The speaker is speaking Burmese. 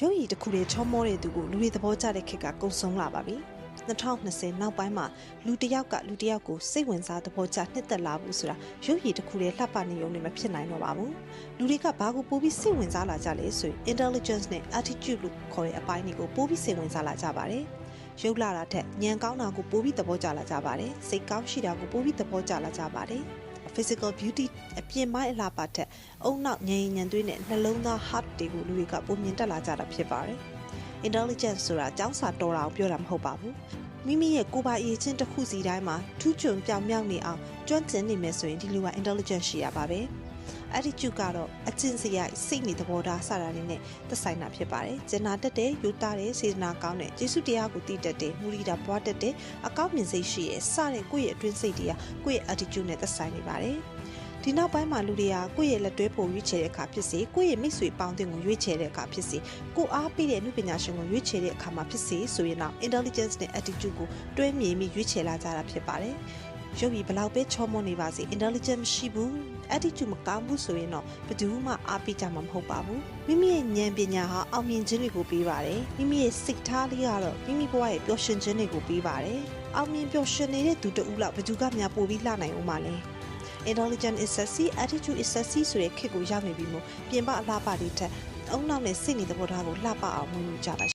ရုပ်ရည်တစ်ခုတည်းချောမောတဲ့သူကိုလူတွေသဘောကျတဲ့ခေတ်ကကုံဆုံးလာပါပြီ2020နောက်ပိုင်းမှာလူတစ်ယောက်ကလူတစ်ယောက်ကိုစိတ်ဝင်စားသဘောကျနှစ်သက်လာဘူးဆိုတာရုပ်ရည်တစ်ခုတည်းလှပနေုံနဲ့မဖြစ်နိုင်တော့ပါဘူးလူတွေကဘာကိုပိုပြီးစိတ်ဝင်စားလာကြလဲဆိုရင် intelligence နဲ့ attitude လို့ခေါ်တဲ့အပိုင်းတွေကိုပိုပြီးစိတ်ဝင်စားလာကြပါတယ်ရုပ်လာတာထက်ဉာဏ်ကောင်းတာကိုပိုပြီးသဘောကျလာကြပါတယ်စိတ်ကောင်းရှိတာကိုပိုပြီးသဘောကျလာကြပါတယ် physical beauty အပြင်ပိုင်းအလားပါထက်အုံနောက်ငြိမ်ညံသွေးနဲ့နှလုံးသား heart တွေကိုလူတွေကပုံမြင်တက်လာကြတာဖြစ်ပါတယ် intelligence ဆိုတာចောင်းစာတော်တာကိုပြောတာမဟုတ်ပါဘူးမိမိရဲ့ကိုယ်ပိုင်အရေးချင်းတစ်ခုစီတိုင်းမှာထူးချွန်ပြောင်မြောက်နေအောင်ကျွမ်းကျင်နေမယ်ဆိုရင်ဒီလူက intelligence ရှိရပါပဲ attitude ကတော့အကျင့်စရိုက်စိတ်နေသဘောထားစတာတွေနဲ့သက်ဆိုင်တာဖြစ်ပါတယ်။ကျင်နာတက်တဲ့ယူသားတဲ့စေတနာကောင်းတဲ့ကျေးဇူးတရားကိုတည်တတ်တဲ့မူရီတာပွားတတ်တဲ့အကောက်မြင်စိတ်ရှိရဲ့စတဲ့ကိုယ့်ရဲ့အတွင်းစိတ်တွေကကိုယ့်ရဲ့ attitude နဲ့သက်ဆိုင်နေပါတယ်။ဒီနောက်ပိုင်းမှာလူတွေကကိုယ့်ရဲ့လက်တွဲပုံရွေးချယ်တဲ့အခါဖြစ်စေကိုယ့်ရဲ့မိတ်ဆွေပေါင်းတင်ကိုရွေးချယ်တဲ့အခါဖြစ်စေကိုအားပေးတဲ့အမှုပညာရှင်ကိုရွေးချယ်တဲ့အခါမှာဖြစ်စေဆိုရင်တော့ intelligence နဲ့ attitude ကိုတွဲမြင်ပြီးရွေးချယ်လာကြတာဖြစ်ပါတယ်။ ရုပ်ရည်ဘလောက်ပဲချောမောနေပါစေ intelligence မရှိဘူး attitude မကောင်းဘူးဆိုရင်တော့ဘယ်သူမှအားပေးကြမှာမဟုတ်ပါဘူးမိမိရဲ့ဉာဏ်ပညာဟာအောင်မြင်ခြင်းတွေကိုပေးပါတယ်မိမိရဲ့စိတ်ထားလေးကတော့မိမိဘဝရဲ့ပျော်ရွှင်ခြင်းတွေကိုပေးပါတယ်အောင်မြင်ပျော်ရွှင်နေတဲ့သူတဦးလောက်ဘယ်သူကများပိုပြီးလှနိုင်ဦးမှာလဲ intelligent is sexy attitude is sexy ဆိုတဲ့ခေတ်ကိုရောက်နေပြီမို့ပြင်ပအလားပါတွေထက်အုံနောက်နဲ့စိတ်နေသဘောထားကိုလှပအောင်မွေးမြူကြပါ